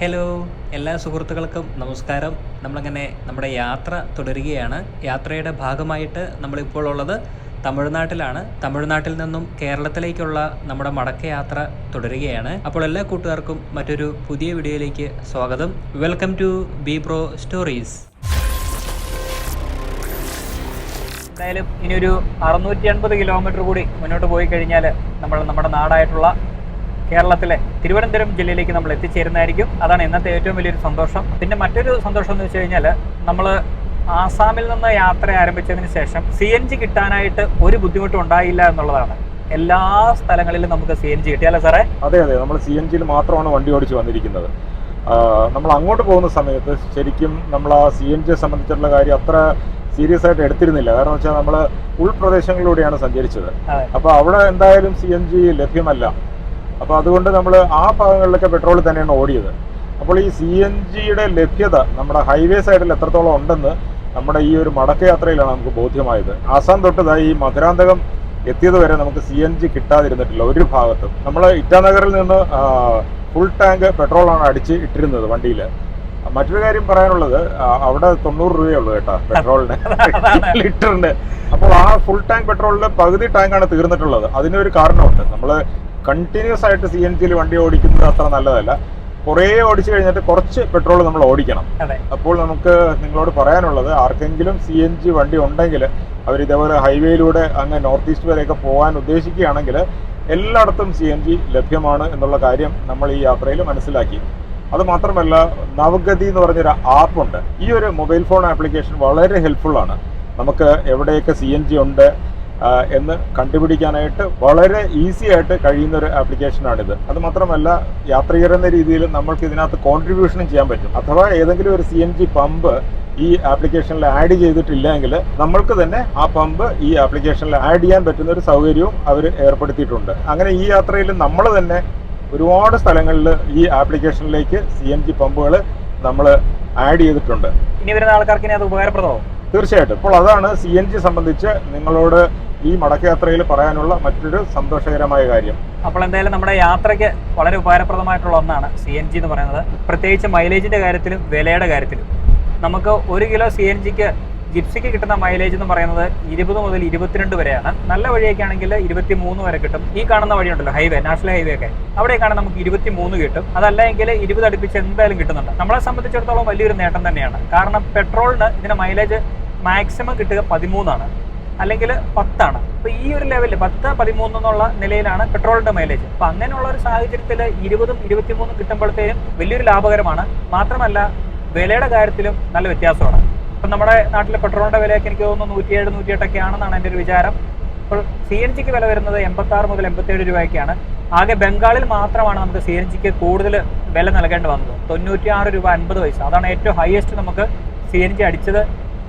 Hello എല്ലാ സുഹൃത്തുക്കൾക്കും നമസ്കാരം. നമ്മളങ്ങനെ നമ്മുടെ യാത്ര തുടരുകയാണ്. യാത്രയുടെ ഭാഗമായിട്ട് നമ്മളിപ്പോൾ ഉള്ളത് തമിഴ്നാട്ടിലാണ്. തമിഴ്നാട്ടിൽ നിന്നും കേരളത്തിലേക്കുള്ള നമ്മുടെ മടക്കയാത്ര തുടരുകയാണ്. അപ്പോൾ എല്ലാ കൂട്ടുകാർക്കും മറ്റൊരു പുതിയ വീഡിയോയിലേക്ക് സ്വാഗതം. Welcome to B bro stories എന്തായാലും ഇനിയൊരു അറുന്നൂറ്റി അൻപത് കിലോമീറ്റർ കൂടി മുന്നോട്ട് പോയി കഴിഞ്ഞാൽ നമ്മൾ നമ്മുടെ നാടായിട്ടുള്ള കേരളത്തിലെ തിരുവനന്തപുരം ജില്ലയിലേക്ക് നമ്മൾ എത്തിച്ചേരുന്നതായിരിക്കും. അതാണ് ഇന്നത്തെ ഏറ്റവും വലിയൊരു സന്തോഷം. പിന്നെ മറ്റൊരു സന്തോഷം എന്ന് വെച്ച് കഴിഞ്ഞാൽ നമ്മൾ ആസാമിൽ നിന്ന് യാത്ര ആരംഭിച്ചതിന് ശേഷം സി എൻ ജി കിട്ടാനായിട്ട് ഒരു ബുദ്ധിമുട്ടും ഉണ്ടായില്ല എന്നുള്ളതാണ്. എല്ലാ സ്ഥലങ്ങളിലും നമുക്ക് സി എൻ ജി കിട്ടിയല്ലേ സാറേ? അതെ അതെ. നമ്മൾ സി എൻ ജിയിൽ മാത്രമാണ് വണ്ടി ഓടിച്ച് വന്നിരിക്കുന്നത്. നമ്മൾ അങ്ങോട്ട് പോകുന്ന സമയത്ത് ശരിക്കും നമ്മൾ ആ സി എൻ ജിയെ സംബന്ധിച്ചിട്ടുള്ള കാര്യം അത്ര സീരിയസ് ആയിട്ട് എടുത്തിരുന്നില്ല. കാരണം വെച്ചാൽ നമ്മൾ ഉൾപ്രദേശങ്ങളിലൂടെയാണ് സഞ്ചരിച്ചത്. അപ്പോൾ അവിടെ എന്തായാലും സി എൻ ജി ലഭ്യമല്ല. അപ്പോൾ അതുകൊണ്ട് നമ്മൾ ആ ഭാഗങ്ങളിലൊക്കെ പെട്രോൾ തന്നെയാണ് ഓടിയത്. അപ്പോൾ ഈ സി എൻ ജിയുടെ ലഭ്യത നമ്മുടെ ഹൈവേ സൈഡിൽ എത്രത്തോളം ഉണ്ടെന്ന് നമ്മുടെ ഈ ഒരു മടക്കയാത്രയിലാണ് നമുക്ക് ബോധ്യമായത്. ആസാം തൊട്ട് ദാ ഈ മധുരാന്തകം എത്തിയത് വരെ നമുക്ക് സി എൻ ജി കിട്ടാതിരുന്നിട്ടില്ല ഒരു ഭാഗത്തും. നമ്മൾ ഇറ്റാനഗറിൽ നിന്ന് ഫുൾ ടാങ്ക് പെട്രോളാണ് അടിച്ച് ഇട്ടിരുന്നത് വണ്ടിയിൽ മറ്റൊരു കാര്യം പറയാനുള്ളത് അവിടെ തൊണ്ണൂറ് രൂപയേ ഉള്ളൂ കേട്ടോ പെട്രോളിന് ലിറ്ററിന്. അപ്പോൾ ആ ഫുൾ ടാങ്ക് പെട്രോളിൽ പകുതി ടാങ്കാണ് തീർന്നിട്ടുള്ളത്. അതിനൊരു കാരണമുണ്ട്. നമ്മൾ കണ്ടിന്യൂസ് ആയിട്ട് സി എൻ ജിയിൽ വണ്ടി ഓടിക്കുന്നത് അത്ര നല്ലതല്ല. കുറേ ഓടിച്ചു കഴിഞ്ഞിട്ട് കുറച്ച് പെട്രോൾ നമ്മൾ ഓടിക്കണം. അപ്പോൾ നമുക്ക് നിങ്ങളോട് പറയാനുള്ളത് ആർക്കെങ്കിലും സി എൻ ജി വണ്ടി ഉണ്ടെങ്കിൽ അവർ ഇതേപോലെ ഹൈവേയിലൂടെ അങ്ങ് നോർത്ത് ഈസ്റ്റ് വരെയൊക്കെ പോകാൻ ഉദ്ദേശിക്കുകയാണെങ്കിൽ എല്ലായിടത്തും സി എൻ ജി ലഭ്യമാണ് എന്നുള്ള കാര്യം നമ്മൾ ഈ യാത്രയിൽ മനസ്സിലാക്കി. അത് മാത്രമല്ല നവഗതി എന്ന് പറഞ്ഞൊരു ആപ്പുണ്ട് ഈ ഒരു മൊബൈൽ ഫോൺ ആപ്ലിക്കേഷൻ വളരെ ഹെൽപ്ഫുൾ ആണ്. നമുക്ക് എവിടെയൊക്കെ സി എൻ ജി ഉണ്ട് എന്ന് കണ്ടുപിടിക്കാനായിട്ട് വളരെ ഈസി ആയിട്ട് കഴിയുന്ന ഒരു ആപ്ലിക്കേഷനാണിത് അത് മാത്രമല്ല യാത്രികർ എന്ന രീതിയിൽ നമ്മൾക്ക് ഇതിനകത്ത് കോൺട്രിബ്യൂഷനും ചെയ്യാൻ പറ്റും. അഥവാ ഏതെങ്കിലും ഒരു സി എൻ ജി പമ്പ് ഈ ആപ്ലിക്കേഷനിൽ ആഡ് ചെയ്തിട്ടില്ലെങ്കിൽ നമ്മൾക്ക് തന്നെ ആ പമ്പ് ഈ ആപ്ലിക്കേഷനിൽ ആഡ് ചെയ്യാൻ പറ്റുന്ന ഒരു സൗകര്യവും അവർ ഏർപ്പെടുത്തിയിട്ടുണ്ട്. അങ്ങനെ ഈ യാത്രയിൽ നമ്മൾ തന്നെ ഒരുപാട് സ്ഥലങ്ങളിൽ ഈ ആപ്ലിക്കേഷനിലേക്ക് സി എൻ ജി പമ്പുകൾ നമ്മൾ ആഡ് ചെയ്തിട്ടുണ്ട്. ഇനി വരുന്ന ആൾക്കാർക്ക് അത് ഉപകാരപ്രദമാവും. തീർച്ചയായിട്ടും. ഇപ്പോൾ അതാണ് സി എൻ ജി സംബന്ധിച്ച് നിങ്ങളോട് ഈ മടക്കയാത്രയിൽ പറയാനുള്ള മറ്റൊരു സന്തോഷകരമായ കാര്യം. അപ്പോൾ എന്തായാലും നമ്മുടെ യാത്രയ്ക്ക് വളരെ ഉപകാരപ്രദമായിട്ടുള്ള ഒന്നാണ് സി എൻ ജി എന്ന് പറയുന്നത്. പ്രത്യേകിച്ച് മൈലേജിന്റെ കാര്യത്തിലും വിലയുടെ കാര്യത്തിലും. നമുക്ക് ഒരു കിലോ സി എൻ ജിക്ക് ജിപ്സിക്ക് കിട്ടുന്ന മൈലേജ് എന്ന് പറയുന്നത് ഇരുപത് മുതൽ ഇരുപത്തിരണ്ട് വരെയാണ്. നല്ല വഴിയൊക്കെ ആണെങ്കിൽ ഇരുപത്തി മൂന്ന് വരെ കിട്ടും. ഈ കാണുന്ന വഴിയുണ്ടല്ലോ ഹൈവേ നാഷണൽ ഹൈവേ ഒക്കെ. അവിടെയൊക്കെയാണ് നമുക്ക് ഇരുപത്തി മൂന്ന് കിട്ടും അതല്ലെങ്കിൽ ഇരുപത് അടുപ്പിച്ച് എന്തായാലും കിട്ടുന്നുണ്ട്. നമ്മളെ സംബന്ധിച്ചിടത്തോളം വലിയൊരു നേട്ടം തന്നെയാണ്. കാരണം പെട്രോളിന് ഇതിന് മൈലേജ് മാക്സിമം കിട്ടുക പതിമൂന്നാണ്. അല്ലെങ്കിൽ പത്താണ്. അപ്പൊ ഈ ഒരു ലെവലിൽ പത്ത് പതിമൂന്ന് എന്നുള്ള നിലയിലാണ് പെട്രോളിന്റെ മൈലേജ് അപ്പൊ അങ്ങനെയുള്ള ഒരു സാഹചര്യത്തിൽ ഇരുപതും ഇരുപത്തിമൂന്നും കിട്ടുമ്പോഴത്തേനും വലിയൊരു ലാഭകരമാണ്. മാത്രമല്ല വിലയുടെ കാര്യത്തിലും നല്ല വ്യത്യാസമാണ്. ഇപ്പൊ നമ്മുടെ നാട്ടിലെ പെട്രോളിന്റെ വിലയൊക്കെ എനിക്ക് തോന്നുന്നു നൂറ്റിയേഴ് നൂറ്റിയെട്ടൊക്കെ ആണെന്നാണ് എന്റെ ഒരു വിചാരം. അപ്പോൾ സി എൻ ജിക്ക് വില വരുന്നത് എൺപത്തി ആറ് മുതൽ എൺപത്തേഴ് രൂപയൊക്കെയാണ്. ആകെ ബംഗാളിൽ മാത്രമാണ് നമുക്ക് സി എൻ ജിക്ക് കൂടുതൽ വില നൽകേണ്ടി വന്നത്. തൊണ്ണൂറ്റി ആറ് രൂപ അൻപത് പൈസ. അതാണ് ഏറ്റവും ഹയസ്റ്റ് നമുക്ക് സി എൻ ജി അടിച്ചത്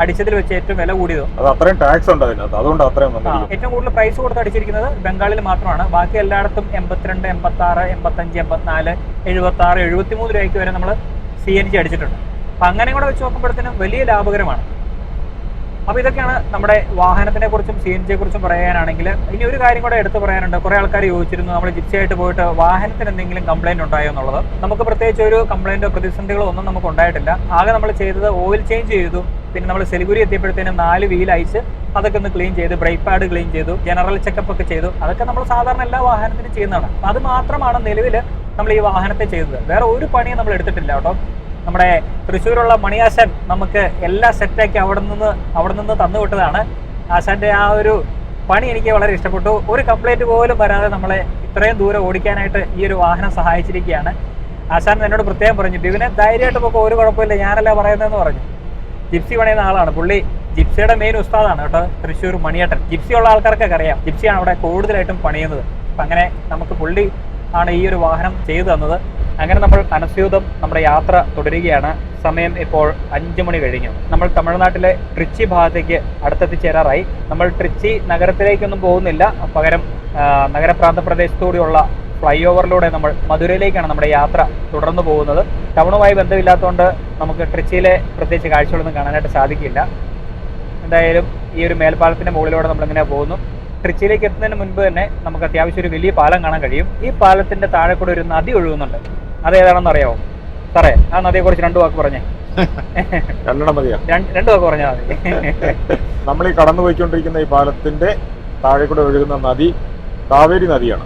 അടിച്ചതിൽ വെച്ച് ഏറ്റവും വില കൂടിയത്. അത് അത്രയും ടാക്സ് ഉണ്ട് അതിനകത്ത്. അതുകൊണ്ട് അത്രയും ആ, വന്നിരിക്കും ഏറ്റവും കൂടുതൽ പ്രൈസ് കൊടുത്ത് അടിച്ചിരിക്കുന്നത് ബംഗാളിൽ മാത്രമാണ്. ബാക്കി എല്ലായിടത്തും എൺപത്തിരണ്ട് എൺപത്തി ആറ് എൺപത്തഞ്ച് എൺപത്തിനാല് എഴുപത്തി ആറ് എഴുപത്തി മൂന്ന് രൂപയ്ക്ക് വരെ നമ്മൾ സി എൻ ജി അടിച്ചിട്ടുണ്ട്. അപ്പം അങ്ങനെ കൂടെ വെച്ച് നോക്കുമ്പോഴത്തേനും വലിയ ലാഭകരമാണ്. അപ്പോൾ ഇതൊക്കെയാണ് നമ്മുടെ വാഹനത്തിനെ കുറിച്ചും സി എൻ ജിയെ കുറിച്ചും പറയാനാണെങ്കിൽ ഇനി ഒരു കാര്യം കൂടെ എടുത്തു പറയാനുണ്ട്. കുറേ ആൾക്കാർ ചോദിച്ചിരുന്നു നമ്മൾ ജിപ്സിയായിട്ട് പോയിട്ട് വാഹനത്തിന് എന്തെങ്കിലും കംപ്ലൈന്റ് ഉണ്ടായോ എന്നുള്ളത്. നമുക്ക് പ്രത്യേകിച്ച് ഒരു കംപ്ലൈന്റോ പ്രതിസന്ധികളോ ഒന്നും നമുക്ക് ഉണ്ടായിട്ടില്ല. ആകെ നമ്മൾ ചെയ്തത് ഓയിൽ ചേഞ്ച് ചെയ്തു. പിന്നെ നമ്മൾ സെലിഗുരി എത്തിയപ്പോഴത്തേനും നാല് വീൽ അയച്ച് അതൊക്കെ ഒന്ന് ക്ലീൻ ചെയ്ത്. ബ്രേക്ക് പാഡ് ക്ലീൻ ചെയ്തു. ജനറൽ ചെക്കപ്പ് ഒക്കെ ചെയ്തു. അതൊക്കെ നമ്മൾ സാധാരണ എല്ലാ വാഹനത്തിനും ചെയ്യുന്നതാണ്. അത് മാത്രമാണ് നിലവിൽ നമ്മൾ ഈ വാഹനത്തെ ചെയ്തത്. വേറെ ഒരു പണിയും നമ്മൾ എടുത്തിട്ടില്ല കേട്ടോ. നമ്മുടെ തൃശ്ശൂരുള്ള മണിയാശൻ നമുക്ക് എല്ലാ സെറ്റാക്കി അവിടെ നിന്ന് അവിടെ നിന്ന് തന്നുവിട്ടതാണ് ആശാന്റെ ആ ഒരു പണി എനിക്ക് വളരെ ഇഷ്ടപ്പെട്ടു. ഒരു കംപ്ലൈന്റ് പോലും വരാതെ നമ്മളെ ഇത്രയും ദൂരം ഓടിക്കാനായിട്ട് ഈ ഒരു വാഹനം സഹായിച്ചിരിക്കുകയാണ്. ആശാൻ എന്നോട് പ്രത്യേകം പറഞ്ഞു ബിവിനെ ധൈര്യമായിട്ട് പോക്കോ ഒരു കുഴപ്പമില്ല ഞാനല്ല പറയുന്നതെന്ന് പറഞ്ഞു. ജിപ്സി പണിയുന്ന ആളാണ്. പുള്ളി ജിപ്സിയുടെ മെയിൻ ഉസ്താദാണ് കേട്ടോ തൃശ്ശൂർ മണിയേട്ടൻ. ജിപ്സി ഉള്ള ആൾക്കാർക്കൊക്കെ അറിയാം ജിപ്സിയാണ് അവിടെ കൂടുതലായിട്ടും പണിയുന്നത്. അപ്പം അങ്ങനെ നമുക്ക് പുള്ളി ആണ് ഈ ഒരു വാഹനം ചെയ്തു തന്നത്. അങ്ങനെ നമ്മൾ അനസ്യൂതം നമ്മുടെ യാത്ര തുടരുകയാണ്. സമയം ഇപ്പോൾ അഞ്ച് മണി കഴിഞ്ഞു. നമ്മൾ തമിഴ്നാട്ടിലെ ട്രിച്ചി ഭാഗത്തേക്ക് അടുത്തെത്തിച്ചേരാറായി. നമ്മൾ ട്രിച്ചി നഗരത്തിലേക്കൊന്നും പോകുന്നില്ല. പകരം നഗരപ്രാന്ത പ്രദേശത്തൂടെയുള്ള ഫ്ലൈ ഓവറിലൂടെ നമ്മൾ മധുരയിലേക്കാണ് നമ്മുടെ യാത്ര തുടർന്നു പോകുന്നത്. ടൗണുമായി ബന്ധമില്ലാത്തതുകൊണ്ട് നമുക്ക് ട്രിച്ചിയിലെ പ്രത്യേകിച്ച് കാഴ്ചകളൊന്നും കാണാനായിട്ട് സാധിക്കില്ല. എന്തായാലും ഈ ഒരു മേൽപ്പാലത്തിന്റെ മുകളിലൂടെ നമ്മളിങ്ങനെ പോകുന്നു. ട്രിച്ചിയിലേക്ക് എത്തുന്നതിന് മുൻപ് തന്നെ നമുക്ക് അത്യാവശ്യം ഒരു വലിയ പാലം കാണാൻ കഴിയും. ഈ പാലത്തിന്റെ താഴെ കൂടെ ഒരു നദി ഒഴുകുന്നുണ്ട്. അത് ഏതാണെന്ന് അറിയാമോ സാറേ ആ നദിയെ കുറിച്ച് രണ്ടു വാക്ക് പറഞ്ഞേ. രണ്ടെണ്ണം മതിയോ? രണ്ട് വാക്ക് പറഞ്ഞാൽ മതി. നമ്മൾ ഈ കടന്നു പോയിക്കൊണ്ടിരിക്കുന്ന ഈ പാലത്തിന്റെ താഴെ കൂടെ ഒഴുകുന്ന നദി കാവേരി നദിയാണ്.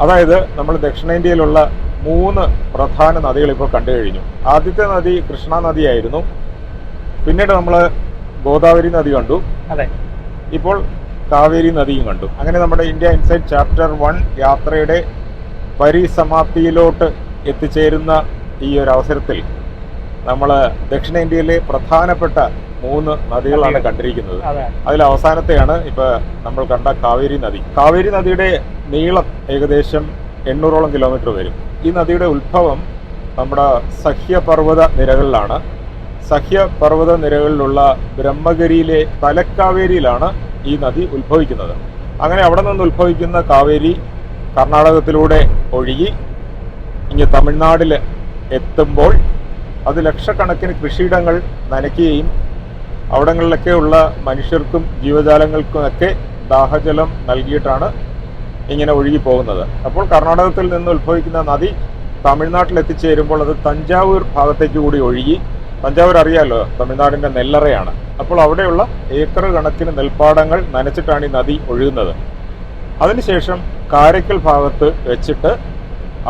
അതായത് നമ്മൾ ദക്ഷിണേന്ത്യയിലുള്ള മൂന്ന് പ്രധാന നദികൾ ഇപ്പോൾ കണ്ടു കഴിഞ്ഞു. ആദ്യത്തെ നദി കൃഷ്ണ നദിയായിരുന്നു. പിന്നീട് നമ്മൾ ഗോദാവരി നദി കണ്ടു. അതെ. ഇപ്പോൾ കാവേരി നദിയും കണ്ടു. അങ്ങനെ നമ്മുടെ ഇന്ത്യ ഇൻസൈറ്റ് ചാപ്റ്റർ വൺ യാത്രയുടെ പരിസമാപ്തിയിലോട്ട് എത്തിച്ചേരുന്ന ഈ ഒരു അവസരത്തിൽ നമ്മൾ ദക്ഷിണേന്ത്യയിലെ പ്രധാനപ്പെട്ട മൂന്ന് നദികളാണ് കണ്ടിരിക്കുന്നത്. അതിൽ അവസാനത്തെയാണ് ഇപ്പൊ നമ്മൾ കണ്ട കാവേരി നദി. കാവേരി നദിയുടെ നീളം ഏകദേശം എണ്ണൂറോളം കിലോമീറ്റർ വരും. ഈ നദിയുടെ ഉത്ഭവം നമ്മുടെ സഹ്യപർവത നിരകളിലാണ്. സഹ്യപർവത നിരകളിലുള്ള ബ്രഹ്മഗിരിയിലെ തലക്കാവേരിയിലാണ് ഈ നദി ഉത്ഭവിക്കുന്നത്. അങ്ങനെ അവിടെ നിന്ന് ഉത്ഭവിക്കുന്ന കാവേരി കർണാടകത്തിലൂടെ ഒഴുകി ഇങ്ങ് തമിഴ്നാട്ടിൽ എത്തുമ്പോൾ അത് ലക്ഷക്കണക്കിന് കൃഷിയിടങ്ങൾ നനയ്ക്കുകയും അവിടങ്ങളിലൊക്കെ ഉള്ള മനുഷ്യർക്കും ജീവജാലങ്ങൾക്കുമൊക്കെ ദാഹജലം നൽകിയിട്ടാണ് ഇങ്ങനെ ഒഴുകി പോകുന്നത് അപ്പോൾ കർണാടകത്തിൽ നിന്ന് ഉത്ഭവിക്കുന്ന നദി തമിഴ്നാട്ടിൽ എത്തിച്ചേരുമ്പോൾ അത് തഞ്ചാവൂർ ഭാഗത്തേക്ക് കൂടി ഒഴുകി തഞ്ചാവൂർ അറിയാലോ തമിഴ്നാടിന്റെ നെല്ലറയാണ്. അപ്പോൾ അവിടെയുള്ള ഏക്കർ കണക്കിന് നെൽപ്പാടങ്ങൾ നനച്ചിട്ടാണ് ഈ നദി ഒഴുകുന്നത്. അതിനുശേഷം കാരയ്ക്കൽ ഭാഗത്ത് വെച്ചിട്ട്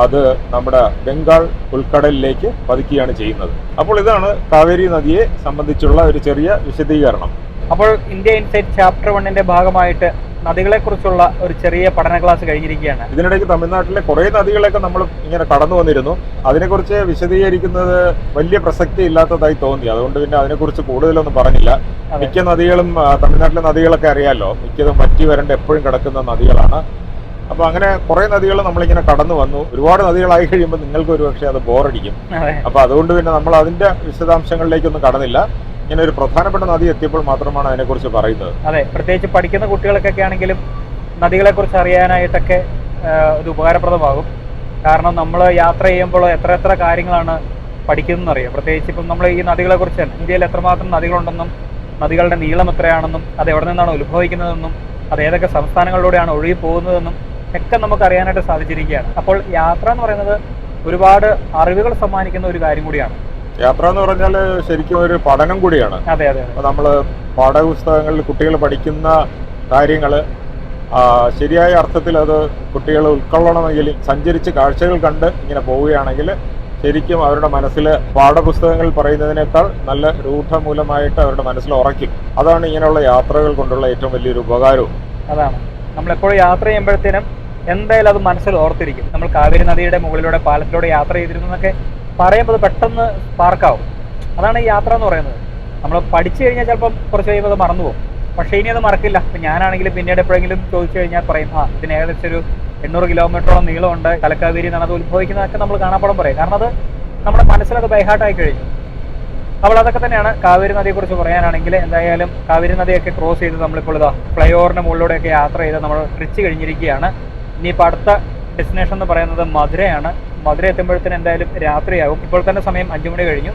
അത് നമ്മുടെ ബംഗാൾ ഉൾക്കടലിലേക്ക് പതിക്കുകയാണ് ചെയ്യുന്നത്. അപ്പോൾ ഇതാണ് കാവേരി നദിയെ സംബന്ധിച്ചുള്ള ഒരു ചെറിയ വിശദീകരണം. അപ്പോൾ ഇന്ത്യ ഇൻസൈറ്റ് ചാപ്റ്റർ വണ്ണിന്റെ ഭാഗമായിട്ട് നദികളെ കുറിച്ചുള്ള ഒരു ചെറിയ പഠന ക്ലാസ് കഴിഞ്ഞിരിക്കുകയാണ്. ഇതിനിടയ്ക്ക് തമിഴ്നാട്ടിലെ കുറേ നദികളൊക്കെ നമ്മൾ ഇങ്ങനെ കടന്നു വന്നിരുന്നു. അതിനെക്കുറിച്ച് വിശദീകരിക്കുന്നത് വലിയ പ്രസക്തി ഇല്ലാത്തതായി തോന്നി. അതുകൊണ്ട് പിന്നെ അതിനെക്കുറിച്ച് കൂടുതലൊന്നും പറഞ്ഞില്ല. മിക്ക നദികളും തമിഴ്നാട്ടിലെ നദികളൊക്കെ അറിയാലോ? മിക്കതും വറ്റി വരണ്ട എപ്പോഴും കിടക്കുന്ന നദികളാണ്. അപ്പൊ അങ്ങനെ കുറെ നദികൾ നമ്മളിങ്ങനെ കടന്നു വന്നു. ഒരുപാട് നദികളായി കഴിയുമ്പോൾ നിങ്ങൾക്ക് ഒരുപക്ഷെ അത് ബോറടിക്കും. അപ്പൊ അതുകൊണ്ട് പിന്നെ നമ്മൾ അതിന്റെ വിശദാംശങ്ങളിലേക്കൊന്നും കടന്നില്ല. ഇങ്ങനെ ഒരു പ്രധാനപ്പെട്ട നദി എത്തിയപ്പോൾ മാത്രമാണ് അതിനെക്കുറിച്ച് പറയുന്നത്. അതെ പ്രത്യേകിച്ച് പഠിക്കുന്ന കുട്ടികൾക്കൊക്കെ ആണെങ്കിലും നദികളെ കുറിച്ച് അറിയാനായിട്ടൊക്കെ ഇത് ഉപകാരപ്രദമാകും. കാരണം നമ്മൾ യാത്ര ചെയ്യുമ്പോൾ എത്ര എത്ര കാര്യങ്ങളാണ് പഠിക്കുന്നതെന്ന് അറിയാം പ്രത്യേകിച്ച് ഇപ്പം നമ്മൾ ഈ നദികളെ കുറിച്ച് ഇന്ത്യയിൽ എത്രമാത്രം നദികളുണ്ടെന്നും നദികളുടെ നീളം എത്രയാണെന്നും അത് എവിടെ നിന്നാണ് ഉത്ഭവിക്കുന്നതെന്നും അത് ഏതൊക്കെ സംസ്ഥാനങ്ങളിലൂടെയാണ് ഒഴുകി പോകുന്നതെന്നും ഒക്കെ നമുക്ക് അറിയാനായിട്ട് സാധിച്ചിരിക്കുകയാണ്. അപ്പോൾ യാത്ര എന്ന് പറയുന്നത് ഒരുപാട് അറിവുകൾ സമ്മാനിക്കുന്ന ഒരു കാര്യം കൂടിയാണ്. യാത്ര എന്ന് പറഞ്ഞാൽ ശരിക്കും ഒരു പഠനം കൂടിയാണ്. അതെ അതെ നമ്മൾ പാഠപുസ്തകങ്ങളിൽ കുട്ടികൾ പഠിക്കുന്ന കാര്യങ്ങൾ ശരിയായ അർത്ഥത്തിൽ അത് കുട്ടികൾ ഉൾക്കൊള്ളണമെങ്കിൽ സഞ്ചരിച്ച് കാഴ്ചകൾ കണ്ട് ഇങ്ങനെ പോവുകയാണെങ്കിൽ ശരിക്കും അവരുടെ മനസ്സിൽ പാഠപുസ്തകങ്ങൾ പറയുന്നതിനേക്കാൾ നല്ല രൂഢമൂലമായിട്ട് അവരുടെ മനസ്സിൽ ഉറക്കും അതാണ് ഇങ്ങനെയുള്ള യാത്രകൾ കൊണ്ടുള്ള ഏറ്റവും വലിയൊരു ഉപകാരവും. അതാണ്. നമ്മളെപ്പോഴും യാത്ര ചെയ്യുമ്പോഴത്തേനും എന്തായാലും അത് മനസ്സിൽ ഓർത്തിരിക്കും. നമ്മൾ കാവേരി നദിയുടെ മുകളിലൂടെ പാലത്തിലൂടെ യാത്ര ചെയ്തിരുന്നു എന്നൊക്കെ പറയുമ്പോൾ പെട്ടെന്ന് സ്പാർക്കാവും അതാണ് ഈ യാത്ര എന്ന് പറയുന്നത്. നമ്മൾ പഠിച്ചു കഴിഞ്ഞാൽ ചിലപ്പം കുറച്ച് കഴിയുമ്പോൾ അത് മറന്നു പോകും. പക്ഷേ ഇനി അത് മറക്കില്ല. ഇപ്പം ഞാനാണെങ്കിൽ പിന്നീട് എപ്പോഴെങ്കിലും ചോദിച്ചു കഴിഞ്ഞാൽ പറയും ആ ഇതിന് ഏകദേശം ഒരു എണ്ണൂറ് കിലോമീറ്ററോളം നീളമുണ്ട്. തലക്കാവേരി എന്നാണ് അത് ഉത്ഭവിക്കുന്നതൊക്കെ നമ്മൾ കാണാപ്പാടം പറയും. കാരണം അത് നമ്മുടെ മനസ്സിലത് ബൈഹാർട്ടായി കഴിഞ്ഞു. അപ്പോൾ അതൊക്കെ തന്നെയാണ് കാവേരി നദിയെക്കുറിച്ച് പറയാനാണെങ്കിൽ എന്തായാലും കാവേരി നദിയൊക്കെ ക്രോസ് ചെയ്ത് നമ്മളിപ്പോൾ ഇതാ ഫ്ലൈ ഓവറിന്റെ മുകളിലൂടെയൊക്കെ യാത്ര ചെയ്ത് നമ്മൾ ട്രിച്ച് കഴിഞ്ഞിരിക്കുകയാണ്. ഇനിയിപ്പോൾ അടുത്ത ഡെസ്റ്റിനേഷൻ എന്ന് പറയുന്നത് മധുരയാണ്. മധുര എത്തുമ്പോഴത്തേന് എന്തായാലും രാത്രിയാകും ഇപ്പോൾ തന്നെ സമയം അഞ്ചു മണി കഴിഞ്ഞു.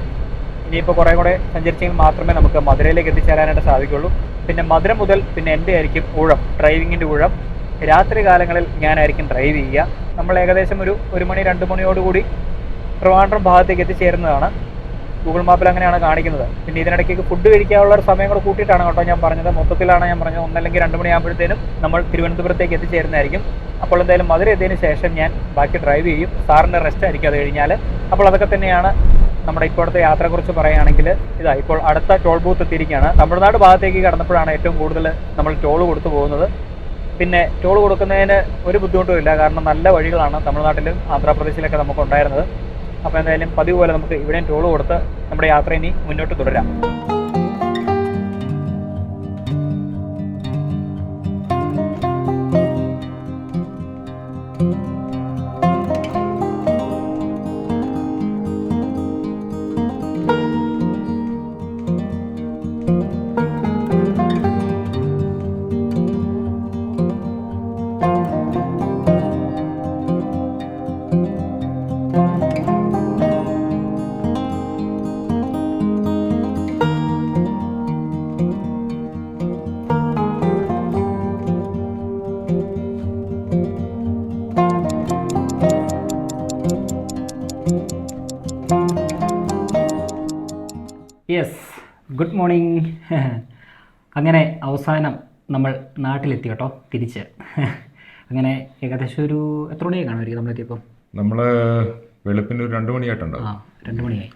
ഇനിയിപ്പോൾ കുറേ കൂടെ സഞ്ചരിച്ചെങ്കിൽ മാത്രമേ നമുക്ക് മധുരയിലേക്ക് എത്തിച്ചേരാനായിട്ട് സാധിക്കുള്ളൂ പിന്നെ മധുര മുതൽ പിന്നെ എന്റെ ആയിരിക്കും ഊഴം ഡ്രൈവിങ്ങിന്റെ ഊഴം. രാത്രി കാലങ്ങളിൽ ഞാനായിരിക്കും ഡ്രൈവ് ചെയ്യുക. നമ്മൾ ഏകദേശം ഒരു ഒരു മണി രണ്ട് മണിയോടുകൂടി ട്രിവാൻഡ്രം ഭാഗത്തേക്ക് എത്തിച്ചേരുന്നതാണ്. ഗൂഗിൾ മാപ്പിൽ അങ്ങനെയാണ് കാണിക്കുന്നത്. പിന്നെ ഇതിനിടയ്ക്ക് ഫുഡ് കഴിക്കാനുള്ള ഒരു സമയം കൂടെ കൂട്ടിയിട്ടാണ് കേട്ടോ ഞാൻ പറഞ്ഞത്. മൊത്തത്തിലാണ് ഞാൻ പറഞ്ഞത്. ഒന്നല്ലെങ്കിൽ രണ്ട് മണിയാകുമ്പോഴത്തേനും നമ്മൾ തിരുവനന്തപുരത്തേക്ക് എത്തിച്ചേരുന്നതായിരിക്കും. അപ്പോൾ എന്തായാലും മധുര എത്തിയതിന് ശേഷം ഞാൻ ബാക്കി ഡ്രൈവ് ചെയ്യും. സാറിന്റെ റെസ്റ്റ് ആയിരിക്കും അത് കഴിഞ്ഞാൽ. അപ്പോൾ അതൊക്കെ തന്നെയാണ് നമ്മുടെ ഇപ്പോഴത്തെ യാത്രയെക്കുറിച്ച് പറയുകയാണെങ്കിൽ. ഇതാ ഇപ്പോൾ അടുത്ത ടോൾ ബൂത്ത് എത്തിയിരിക്കുകയാണ്. തമിഴ്നാട് ഭാഗത്തേക്ക് കടന്നപ്പോഴാണ് ഏറ്റവും കൂടുതൽ നമ്മൾ ടോൾ കൊടുത്തു പോകുന്നത്. പിന്നെ ടോൾ കൊടുക്കുന്നതിന് ഒരു ബുദ്ധിമുട്ടും ഇല്ല. കാരണം നല്ല വഴികളാണ് തമിഴ്നാട്ടിലും ആന്ധ്രാപ്രദേശിലൊക്കെ നമുക്ക് ഉണ്ടായിരുന്നത്. അപ്പോൾ എന്തായാലും പതിവ് പോലെ നമുക്ക് ഇവിടെയും ടോൾ കൊടുത്ത് നമ്മുടെ യാത്ര ഇനി മുന്നോട്ട് തുടരാം. Good morning. അങ്ങനെ അവസാനം നമ്മൾ നാട്ടിലെത്തി കേട്ടോ തിരിച്ച്. അങ്ങനെ ഏകദേശം ഒരു എത്ര മണിയായി കാണുമായിരിക്കും നമ്മളെത്തിയപ്പോൾ നമ്മൾ വെളുപ്പിന് ഒരു രണ്ട് മണിയായിട്ടുണ്ടാവും. ആ രണ്ട് മണിയായി.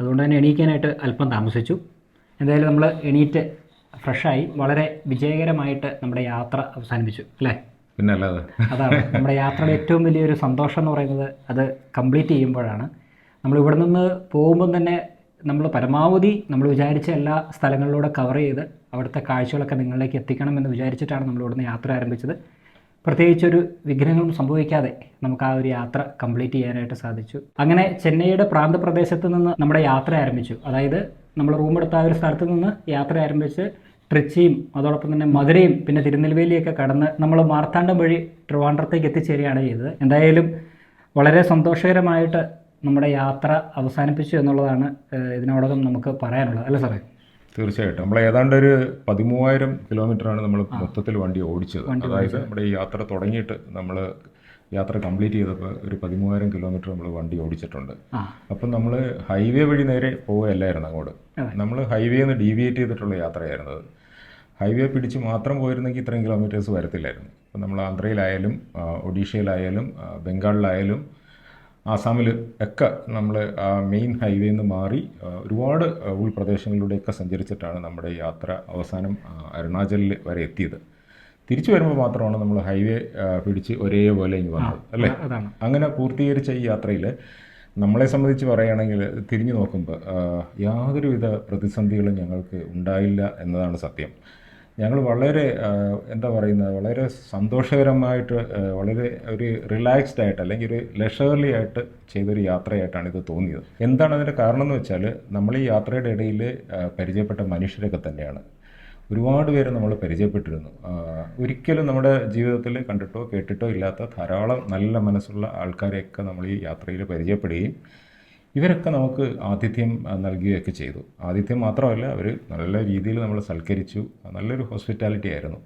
അതുകൊണ്ട് തന്നെ എണീക്കാനായിട്ട് അല്പം താമസിച്ചു. എന്തായാലും നമ്മൾ എണീറ്റ് ഫ്രഷായി വളരെ വിജയകരമായിട്ട് നമ്മുടെ യാത്ര അവസാനിപ്പിച്ചു അല്ലേ? പിന്നെ അല്ലാതെ. അതാണ്. നമ്മുടെ യാത്രയുടെ ഏറ്റവും വലിയൊരു സന്തോഷം എന്ന് പറയുന്നത് അത് കംപ്ലീറ്റ് ചെയ്യുമ്പോഴാണ്. നമ്മൾ ഇവിടെ നിന്ന് പോകുമ്പം തന്നെ നമ്മൾ പരമാവധി നമ്മൾ വിചാരിച്ച എല്ലാ സ്ഥലങ്ങളിലൂടെ കവർ ചെയ്ത് അവിടുത്തെ കാഴ്ചകളൊക്കെ നിങ്ങളിലേക്ക് എത്തിക്കണം എന്ന് വിചാരിച്ചിട്ടാണ് നമ്മൾ ഇവിടുന്ന് യാത്ര ആരംഭിച്ചത്. പ്രത്യേകിച്ചൊരു വിഘ്നങ്ങളും സംഭവിക്കാതെ നമുക്ക് ആ ഒരു യാത്ര കംപ്ലീറ്റ് ചെയ്യാനായിട്ട് സാധിച്ചു. അങ്ങനെ ചെന്നൈയുടെ പ്രാന്തപ്രദേശത്ത് നിന്ന് നമ്മുടെ യാത്ര ആരംഭിച്ചു. അതായത് നമ്മൾ റൂം എടുത്ത ആ ഒരു സ്ഥലത്ത് നിന്ന് യാത്ര ആരംഭിച്ച് ട്രിച്ചിയും അതോടൊപ്പം തന്നെ മധുരയും പിന്നെ തിരുനെൽവേലിയൊക്കെ കടന്ന് നമ്മൾ മാർത്താണ്ഡം വഴി ട്രിവാൻഡ്രത്തേക്ക് എത്തിച്ചേരുകയാണ് ചെയ്തത്. എന്തായാലും വളരെ സന്തോഷകരമായിട്ട് നമ്മുടെ യാത്ര അവസാനിപ്പിച്ചു എന്നുള്ളതാണ് ഇതിനോടകം നമുക്ക് പറയാനുള്ളത്. അല്ലേ സാറേ? തീർച്ചയായിട്ടും. നമ്മൾ ഏതാണ്ട് ഒരു പതിമൂവായിരം കിലോമീറ്ററാണ് നമ്മൾ മൊത്തത്തിൽ വണ്ടി ഓടിച്ചത്. അതായത് നമ്മുടെ ഈ യാത്ര തുടങ്ങിയിട്ട് നമ്മൾ യാത്ര കംപ്ലീറ്റ് ചെയ്തപ്പോൾ ഒരു പതിമൂവായിരം കിലോമീറ്റർ നമ്മൾ വണ്ടി ഓടിച്ചിട്ടുണ്ട്. അപ്പം നമ്മൾ ഹൈവേ വഴി നേരെ പോവുകയല്ലായിരുന്നു അങ്ങോട്ട്. നമ്മൾ ഹൈവേ നിന്ന് ഡീവിയേറ്റ് ചെയ്തിട്ടുള്ള യാത്രയായിരുന്നത് ഹൈവേ പിടിച്ച് മാത്രം പോയിരുന്നെങ്കിൽ ഇത്രയും കിലോമീറ്റേഴ്സ് വരത്തില്ലായിരുന്നു. അപ്പം നമ്മൾ ആന്ധ്രയിലായാലും ഒഡീഷയിലായാലും ബംഗാളിലായാലും ആസാമിൽ ഒക്കെ നമ്മൾ ആ മെയിൻ ഹൈവേ നിന്ന് മാറി ഒരുപാട് ഉൾപ്രദേശങ്ങളിലൂടെയൊക്കെ സഞ്ചരിച്ചിട്ടാണ് നമ്മുടെ യാത്ര അവസാനം അരുണാചലിൽ വരെ എത്തിയത്. തിരിച്ചു വരുമ്പോൾ മാത്രമാണ് നമ്മൾ ഹൈവേ പിടിച്ച് പിടിച്ച് ഒരേപോലെ ഇങ്ങ് വന്നത് അല്ലേ? അങ്ങനെ പൂർത്തീകരിച്ച ഈ യാത്രയിൽ നമ്മളെ സംബന്ധിച്ച് പറയുകയാണെങ്കിൽ തിരിഞ്ഞു നോക്കുമ്പോൾ യാതൊരുവിധ പ്രതിസന്ധികളും ഞങ്ങൾക്ക് ഉണ്ടായില്ല എന്നതാണ് സത്യം. ഞങ്ങൾ വളരെ എന്താ പറയുന്നത് വളരെ സന്തോഷകരമായിട്ട് വളരെ ഒരു റിലാക്സ്ഡ് ആയിട്ട് അല്ലെങ്കിൽ ഒരു ലഷർലി ആയിട്ട് ചെയ്തൊരു യാത്രയായിട്ടാണ് ഇത് തോന്നിയത്. എന്താണ് അതിന്റെ കാരണം എന്ന് വെച്ചാൽ നമ്മൾ ഈ യാത്രയുടെ ഇടയിൽ പരിചയപ്പെട്ട മനുഷ്യരൊക്കെ തന്നെയാണ്. ഒരുപാട് പേര് നമ്മൾ പരിചയപ്പെട്ടിരുന്നു. ഒരിക്കലും നമ്മുടെ ജീവിതത്തിൽ കണ്ടിട്ടോ കേട്ടിട്ടോ ഇല്ലാത്ത ധാരാളം നല്ല മനസ്സുള്ള ആൾക്കാരെയൊക്കെ നമ്മൾ ഈ യാത്രയിൽ പരിചയപ്പെടുകയും ഇവരൊക്കെ നമുക്ക് ആതിഥ്യം നൽകുകയൊക്കെ ചെയ്തു. ആതിഥ്യം മാത്രമല്ല അവർ നല്ല രീതിയിൽ നമ്മൾ സൽക്കരിച്ചു. നല്ലൊരു ഹോസ്പിറ്റാലിറ്റി ആയിരുന്നു.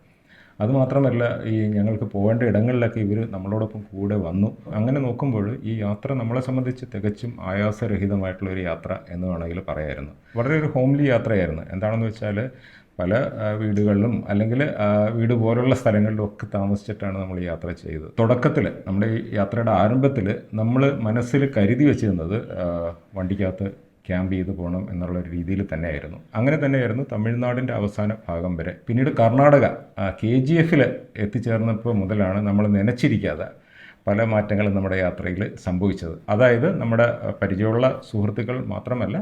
അതുമാത്രമല്ല ഈ ഞങ്ങൾക്ക് പോകേണ്ട ഇടങ്ങളിലൊക്കെ ഇവർ നമ്മളോടൊപ്പം കൂടെ വന്നു. അങ്ങനെ നോക്കുമ്പോൾ ഈ യാത്ര നമ്മളെ സംബന്ധിച്ച് തികച്ചും ആയാസരഹിതമായിട്ടുള്ള ഒരു യാത്ര എന്ന് വേണമെങ്കിൽ പറയായിരുന്നു. വളരെ ഒരു ഹോംലി യാത്രയായിരുന്നു. എന്താണെന്ന് വെച്ചാൽ പല വീടുകളിലും അല്ലെങ്കിൽ വീട് പോലുള്ള സ്ഥലങ്ങളിലും ഒക്കെ താമസിച്ചിട്ടാണ് നമ്മൾ യാത്ര ചെയ്തത്. തുടക്കത്തിൽ നമ്മുടെ ഈ യാത്രയുടെ ആരംഭത്തിൽ നമ്മൾ മനസ്സിൽ കരുതി വെച്ചിരുന്നത് വണ്ടിക്കകത്ത് ക്യാമ്പ് ചെയ്ത് പോകണം എന്നുള്ള ഒരു രീതിയിൽ തന്നെയായിരുന്നു. അങ്ങനെ തന്നെയായിരുന്നു തമിഴ്നാടിന്റെ അവസാന ഭാഗം വരെ. പിന്നീട് കർണാടക കെ ജി എഫിൽ എത്തിച്ചേർന്നപ്പോൾ മുതലാണ് നമ്മൾ നനച്ചിരിക്കാതെ പല മാറ്റങ്ങളും നമ്മുടെ യാത്രയിൽ സംഭവിച്ചത്. അതായത് നമ്മുടെ പരിചയമുള്ള സുഹൃത്തുക്കൾ മാത്രമല്ല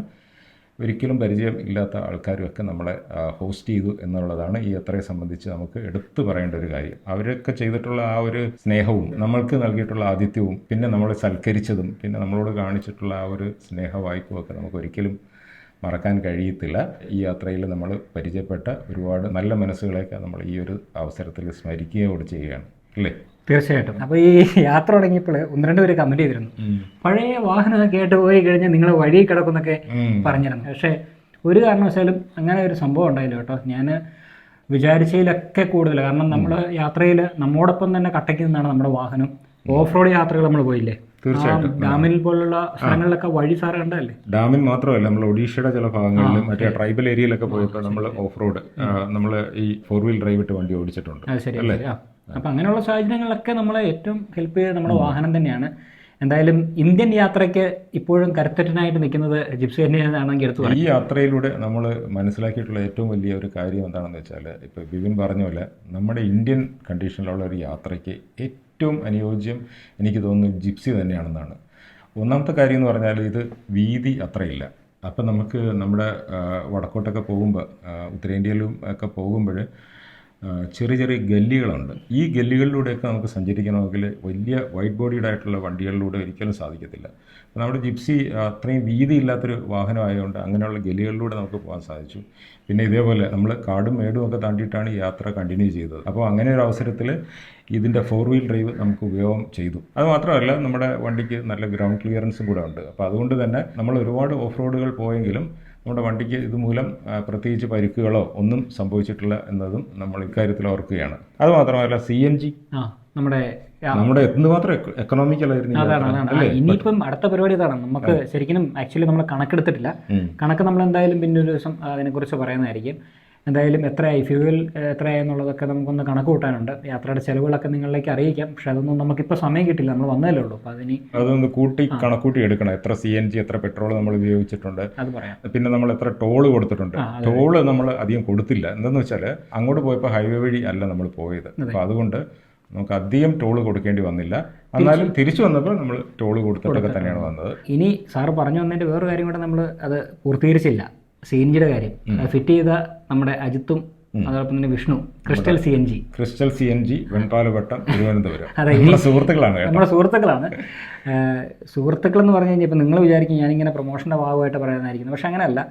ഒരിക്കലും പരിചയം ഇല്ലാത്ത ആൾക്കാരുമൊക്കെ നമ്മളെ ഹോസ്റ്റ് ചെയ്തു എന്നുള്ളതാണ് ഈ യാത്രയെ സംബന്ധിച്ച് നമുക്ക് എടുത്തു പറയേണ്ട ഒരു കാര്യം. അവരൊക്കെ ചെയ്തിട്ടുള്ള ആ ഒരു സ്നേഹവും നമ്മൾക്ക് നൽകിയിട്ടുള്ള ആതിഥ്യവും പിന്നെ നമ്മളെ സൽക്കരിച്ചതും പിന്നെ നമ്മളോട് കാണിച്ചിട്ടുള്ള ആ ഒരു സ്നേഹവായ്പുമൊക്കെ നമുക്ക് ഒരിക്കലും മറക്കാൻ കഴിയത്തില്ല. ഈ യാത്രയിൽ നമ്മൾ പരിചയപ്പെട്ട ഒരുപാട് നല്ല മനസ്സുകളെയൊക്കെ നമ്മൾ ഈ ഒരു അവസരത്തിൽ സ്മരിക്കുകയോട് ചെയ്യുകയാണ്. അല്ലേ? തീർച്ചയായിട്ടും. അപ്പോൾ ഈ യാത്ര തുടങ്ങിയപ്പോൾ ഒന്ന് രണ്ട് പേര് കമന്റ് ചെയ്തിരുന്നു. പഴയ വാഹനമൊക്കെ ആയിട്ട് പോയി കഴിഞ്ഞാൽ നിങ്ങൾ വഴി കിടക്കുന്നൊക്കെ. പറഞ്ഞിരുന്നു. പക്ഷേ ഒരു കാരണവശാലും അങ്ങനെ ഒരു സംഭവം ഉണ്ടായില്ല കേട്ടോ. ഞാൻ വിചാരിച്ചതിലൊക്കെ കൂടുതൽ കാരണം നമ്മൾ യാത്രയിൽ നമ്മോടൊപ്പം തന്നെ കട്ടയ്ക്ക് നിന്നാണ് നമ്മുടെ വാഹനം. ഓഫ് റോഡ് യാത്രകൾ നമ്മൾ പോയില്ലേ? തീർച്ചയായിട്ടും. ഡാമിൽ പോലുള്ള സ്ഥലങ്ങളിലൊക്കെ വഴി സാറ് കണ്ടല്ലേ ഡാമിൽ മാത്രമല്ല നമ്മൾ ഒഡീഷയുടെ ചില ഭാഗങ്ങളിലും മറ്റേ ട്രൈബൽ ഏരിയയിലൊക്കെ പോയപ്പോൾ നമ്മൾ ഓഫ് റോഡ് നമ്മൾ ഈ ഫോർ വീൽ ഡ്രൈവ് ഇട്ട് വണ്ടി ഓടിച്ചിട്ടുണ്ട്. ആ. അപ്പം അങ്ങനെയുള്ള സാഹചര്യങ്ങളിലൊക്കെ നമ്മളെ ഏറ്റവും ഹെൽപ്പ് ചെയ്ത് നമ്മുടെ വാഹനം തന്നെയാണ്. എന്തായാലും ഇന്ത്യൻ യാത്രയ്ക്ക് ഇപ്പോഴും കരുത്തറ്റനായിട്ട് നിൽക്കുന്നത് ജിപ്സി തന്നെയാണെങ്കിൽ എടുത്തു ഈ യാത്രയിലൂടെ നമ്മൾ മനസ്സിലാക്കിയിട്ടുള്ള ഏറ്റവും വലിയ ഒരു കാര്യം എന്താണെന്ന് വെച്ചാൽ ഇപ്പോൾ ബിപിൻ പറഞ്ഞ പോലെ നമ്മുടെ ഇന്ത്യൻ കണ്ടീഷനിലുള്ള ഒരു യാത്രയ്ക്ക് ഏറ്റവും അനുയോജ്യം എനിക്ക് തോന്നുന്നു ജിപ്സി തന്നെയാണെന്നാണ്. ഒന്നാമത്തെ കാര്യം എന്ന് പറഞ്ഞാൽ ഇത് വീതി അത്രയില്ല. അപ്പം നമുക്ക് നമ്മുടെ വടക്കോട്ടൊക്കെ പോകുമ്പോൾ ഉത്തരേന്ത്യയിലും ഒക്കെ പോകുമ്പോൾ ചെറിയ ചെറിയ ഗല്ലികളുണ്ട്. ഈ ഗല്ലികളിലൂടെയൊക്കെ നമുക്ക് സഞ്ചരിക്കണമെങ്കിൽ വലിയ വൈറ്റ് ബോഡീഡ് ആയിട്ടുള്ള വണ്ടികളിലൂടെ ഒരിക്കലും സാധിക്കത്തില്ല. നമ്മുടെ ജിപ്സി അത്രയും വീതിയില്ലാത്തൊരു വാഹനമായതുകൊണ്ട് അങ്ങനെയുള്ള ഗല്ലികളിലൂടെ നമുക്ക് പോകാൻ സാധിച്ചു. പിന്നെ ഇതേപോലെ നമ്മൾ കാടും മേടും ഒക്കെ താണ്ടിയിട്ടാണ് യാത്ര കണ്ടിന്യൂ ചെയ്തത്. അപ്പോൾ അങ്ങനെ ഒരു അവസരത്തിൽ ഇതിന്റെ ഫോർ വീൽ ഡ്രൈവ് നമുക്ക് ഉപയോഗം ചെയ്തു. അത് മാത്രമല്ല നമ്മുടെ വണ്ടിക്ക് നല്ല ഗ്രൗണ്ട് ക്ലിയറൻസും കൂടെ ഉണ്ട്. അപ്പോൾ അതുകൊണ്ട് തന്നെ നമ്മൾ ഒരുപാട് ഓഫ് റോഡുകൾ പോയെങ്കിലും നമ്മുടെ വണ്ടിക്ക് ഇതുമൂലം പ്രത്യേകിച്ച് പരിക്കുകളോ ഒന്നും സംഭവിച്ചിട്ടില്ല എന്നതും നമ്മൾ ഇക്കാര്യത്തിൽ ഓർക്കുകയാണ്. അത് മാത്രമല്ല സി എൻ ജി നമ്മുടെ നമ്മുടെ എന്തുമാത്രം എക്കണോമിക്കൽ ആയിരുന്നു? ഇനിയിപ്പം അടുത്ത പരിപാടി ഇതാണ്. നമുക്ക് ശരിക്കും ആക്ച്വലി നമ്മൾ കണക്കെടുത്തിട്ടില്ല. കണക്ക് നമ്മൾ എന്തായാലും പിന്നെ ഒരു ദിവസം അതിനെക്കുറിച്ച് പറയുന്നതായിരിക്കും. എന്തായാലും എത്രയായി? ഫ്യൂവൽ എത്രയായി എന്നുള്ളതൊക്കെ നമുക്കൊന്ന് കണക്ക് കൂട്ടാനുണ്ട്. യാത്രയുടെ ചിലവുകളൊക്കെ നിങ്ങളിലേക്ക് അറിയിക്കാം. പക്ഷെ അതൊന്നും നമുക്കിപ്പോൾ സമയം കിട്ടില്ല. നമ്മൾ വന്നതല്ലേ ഉള്ളൂ. അപ്പോൾ അതിനി അതൊന്ന് കൂട്ടി കണക്കൂട്ടി എടുക്കണം. എത്ര സി എൻ ജി എത്ര പെട്രോൾ നമ്മൾ ഉപയോഗിച്ചിട്ടുണ്ട്. അത് പറയാം. പിന്നെ നമ്മൾ എത്ര ടോൾ കൊടുത്തിട്ടുണ്ട്. ടോൾ നമ്മൾ അധികം കൊടുത്തില്ല. എന്തെന്ന് വെച്ചാൽ അങ്ങോട്ട് പോയപ്പോൾ ഹൈവേ വഴി അല്ല നമ്മൾ പോയത്. അപ്പോൾ അതുകൊണ്ട് നമുക്ക് അധികം ടോൾ കൊടുക്കേണ്ടി വന്നില്ല. എന്നാലും തിരിച്ചു വന്നപ്പോൾ നമ്മൾ ടോൾ കൊടുത്തിട്ടൊക്കെ തന്നെയാണ് വന്നത്. ഇനി സാർ പറഞ്ഞു വന്നതിന്റെ വേറൊരു കാര്യം കൂടെ നമ്മൾ അത് പൂർത്തീകരിച്ചില്ല. സി എൻ ജിയുടെ കാര്യം. ഫിറ്റ് ചെയ്ത നമ്മുടെ അജിത്തും അതോടൊപ്പം തന്നെ Vishnu crystal C N G. Crystal C N G Venpalavattam Thiruvananthapuram. അതെ, സുഹൃത്തുക്കളാണ് നമ്മുടെ സുഹൃത്തുക്കളാണ്. സുഹൃത്തുക്കൾ എന്ന് പറഞ്ഞു കഴിഞ്ഞാൽ ഇപ്പം നിങ്ങൾ വിചാരിക്കും ഞാനിങ്ങനെ പ്രൊമോഷന്റെ ഭാഗമായിട്ട് പറയുന്നതായിരിക്കുന്നത് പക്ഷെ അങ്ങനെയല്ല.